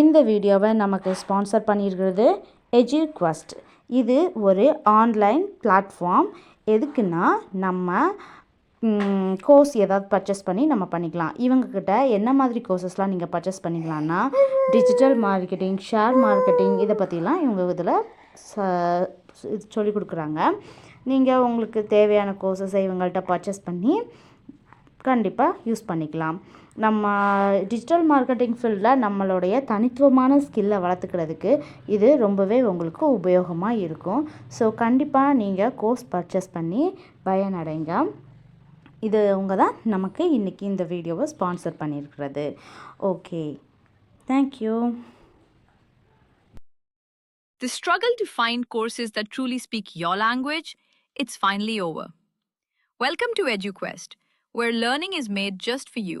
இந்த வீடியோவை நமக்கு ஸ்பான்சர் பண்ணியிருக்கிறது எஜுக்வஸ்ட் இது ஒரு ஆன்லைன் பிளாட்ஃபார்ம் எதுக்குன்னா நம்ம கோர்ஸ் ஏதாவது பர்ச்சேஸ் பண்ணி நம்ம பண்ணிக்கலாம். இவங்கக்கிட்ட என்ன மாதிரி கோர்சஸ்லாம் நீங்கள் பர்ச்சேஸ் பண்ணிக்கலாம்னா டிஜிட்டல் மார்க்கெட்டிங் ஷேர் மார்க்கெட்டிங் இதை பற்றிலாம் இவங்க இதில் ச இது சொல்லிக் கொடுக்குறாங்க. நீங்கள் உங்களுக்கு தேவையான கோர்சஸை இவங்கள்ட்ட பர்ச்சேஸ் பண்ணி கண்டிப்பாக யூஸ் பண்ணிக்கலாம். நம்ம டிஜிட்டல் மார்க்கெட்டிங் ஃபீல்டில் நம்மளுடைய தனித்துவமான ஸ்கில்லை வளர்த்துக்கிறதுக்கு இது ரொம்பவே உங்களுக்கு உபயோகமாக இருக்கும். ஸோ கண்டிப்பாக நீங்கள் கோர்ஸ் பர்ச்சேஸ் பண்ணி பயனடைங்க. இது அவங்க தான் நமக்கு இன்றைக்கி இந்த வீடியோவை ஸ்பான்சர் பண்ணியிருக்கிறது. Okay thank you The struggle to find courses that truly speak your language, it's finally over. Welcome to EduQuest, where learning is made just for you.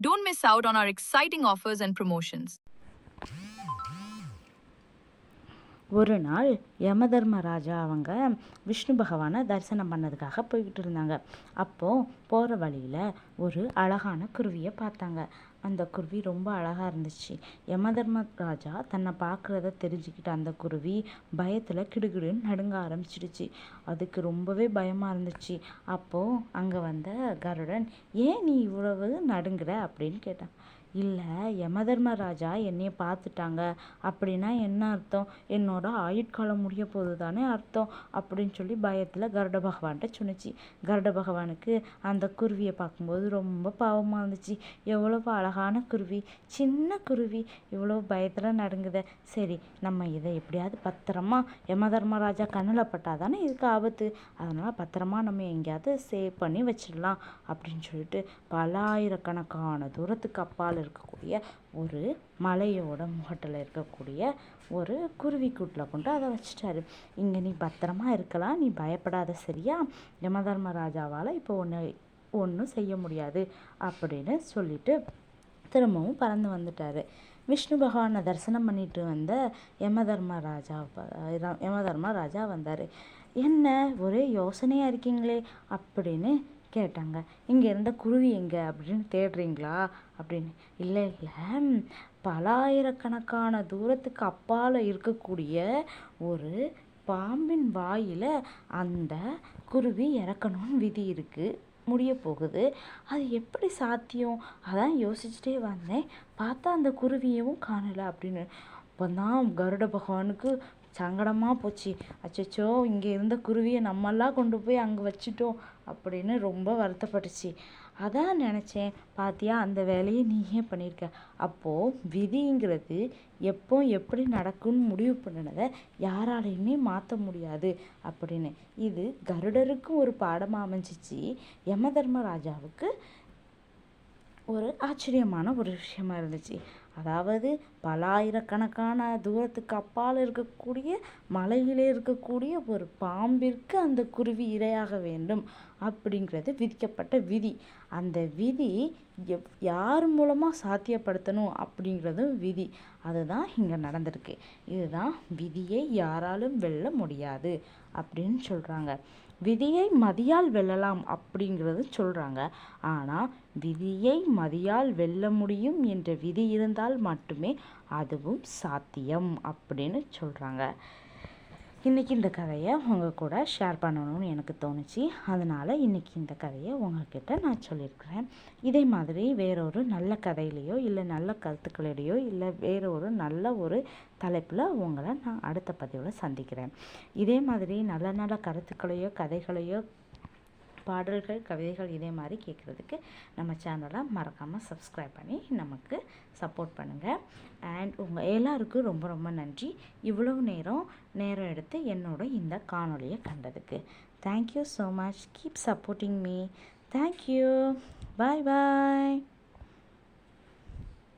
don't miss out on our exciting offers and promotions. ஒரு நாள் யமதர்மராஜா அவங்க விஷ்ணு பகவானை தரிசனம் பண்ணதுக்காக போய்கிட்டு இருந்தாங்க. அப்போது போகிற வழியில் ஒரு அழகான குருவியை பார்த்தாங்க. அந்த குருவி ரொம்ப அழகாக இருந்துச்சு. யமதர்மராஜா தன்னை பார்க்குறத தெரிஞ்சுக்கிட்ட அந்த குருவி பயத்தில் கிடுகிடுன்னு நடுங்க ஆரம்பிச்சிடுச்சு. அதுக்கு ரொம்பவே பயமாக இருந்துச்சு. அப்போது அங்கே வந்த கருடன் ஏன் நீ இவ்வளவு நடுங்குற? அப்படின்னு கேட்டான். இல்லை யமதர்மராஜா என்னைய பார்த்துட்டாங்க அப்படின்னா என்ன அர்த்தம்? என்னோட ஆயுட்காலம் முடிய போது தானே அர்த்தம்? அப்படின்னு சொல்லி பயத்தில் கருட பகவான்கிட்ட சொன்னிச்சு. கருட பகவானுக்கு அந்த குருவியை பார்க்கும்போது ரொம்ப பாவமாக இருந்துச்சு. எவ்வளவு அழகான குருவி சின்ன குருவி இவ்வளோ பயத்தில் நடுங்குத. சரி நம்ம இதை எப்படியாவது பத்திரமா யமதர்மராஜா கண்ணில் பட்டால் தானே இதுக்கு ஆபத்து? அதனால் பத்திரமா நம்ம எங்கேயாவது சேவ் பண்ணி வச்சிடலாம் அப்படின்னு சொல்லிட்டு பல ஆயிரக்கணக்கான தூரத்துக்கு அப்பால் இருக்கக்கூடிய ஒரு மலையோட முகட்டில் இருக்கக்கூடிய ஒரு குருவிக்கூட்டில் கொண்டு அதை வச்சிட்டாரு. இங்கே நீ பத்திரமா இருக்கலாம் நீ பயப்படாத சரியா? யமதர்மராஜாவால் இப்போ ஒன்று ஒன்றும் செய்ய முடியாது அப்படின்னு சொல்லிட்டு திரும்பவும் பறந்து வந்துட்டார். விஷ்ணு பகவானை தரிசனம் பண்ணிட்டு வந்த யமதர்மராஜா யமதர்மராஜா வந்தார். என்ன ஒரே யோசனையாக இருக்கீங்களே? அப்படின்னு கேட்டாங்க. இங்கே இருந்த குருவி எங்கே? அப்படின்னு தேடுறீங்களா? அப்படின்னு. இல்லை இல்லை. பலாயிரக்கணக்கான தூரத்துக்கு அப்பால் இருக்கக்கூடிய ஒரு பாம்பின் வாயில் அந்த குருவி இறக்கணும்னு விதி இருக்குது முடிய போகுது. அது எப்படி சாத்தியம்? அதான் யோசிச்சுட்டே வந்தேன். பார்த்தா அந்த குருவியவும் காணலை. அப்படின்னு. அப்போ தான் கருட பகவானுக்கு சங்கடமாக போச்சு. அச்சச்சோ இங்கே இருந்த குருவியை நம்மெல்லாம் கொண்டு போய் அங்கே வச்சுட்டோம் அப்படின்னு ரொம்ப வருத்தப்பட்டுச்சு. அதான் நினச்சேன் பாத்தியா அந்த வேலையை நீயே பண்ணியிருக்க அப்போது விதிங்கிறது எப்போ எப்படி நடக்கும்னு முடிவு பண்ணினதை யாராலையுமே மாற்ற முடியாது அப்படின்னு. இது கருடருக்கும் ஒரு பாடமாக அமைஞ்சிச்சு. யம தர்மராஜாவுக்கு ஒரு ஆச்சரியமான ஒரு விஷயமா இருந்துச்சு. அதாவது பலாயிரக்கணக்கான தூரத்துக்கு அப்பால் இருக்கக்கூடிய மலையிலே இருக்கக்கூடிய ஒரு பாம்பிற்கு அந்த குருவி இரையாக வேண்டும் அப்படிங்கிறது விதிக்கப்பட்ட விதி. அந்த விதி எவ் யார் மூலமாக சாத்தியப்படுத்தணும் அப்படிங்கிறதும் விதி. அதுதான் இங்கே நடந்திருக்கு. இதுதான் விதியை யாராலும் வெல்ல முடியாது அப்படின்னு சொல்கிறாங்க விதியை மதியால் வெல்லலாம் அப்படிங்கிறது சொல்கிறாங்க ஆனால் விதியை மதியால் வெல்ல முடியும் என்ற விதி இருந்தால் இருந்தால் மட்டுமே அதுவும் சாத்தியம் அப்படின்னு சொல்கிறாங்க இன்றைக்கி இந்த கதையை உங்கள் கூட ஷேர் பண்ணணும்னு எனக்கு தோணுச்சு. அதனால் இன்றைக்கி இந்த கதையை உங்கள்கிட்ட நான் சொல்லியிருக்கிறேன். இதே மாதிரி வேறொரு நல்ல கதையிலையோ இல்லை நல்ல கருத்துக்களிடையோ இல்லை வேற ஒரு நல்ல ஒரு தலைப்பில் உங்களை நான் அடுத்த பதிவில் சந்திக்கிறேன். இதே மாதிரி நல்ல நல்ல கருத்துக்களையோ கதைகளையோ பாடல்கள் கவிதைகள் இதே மாதிரி கேட்குறதுக்கு நம்ம சேனலை மறக்காமல் சப்ஸ்கிரைப் பண்ணி நமக்கு சப்போர்ட் பண்ணுங்கள் அண்ட் உங்கள் எல்லாருக்கும் ரொம்ப ரொம்ப நன்றி. இவ்வளவு நேரம் நேரம் எடுத்து என்னோட இந்த காணொலியை கண்டதுக்கு. Thank you so much keep supporting me thank you bye bye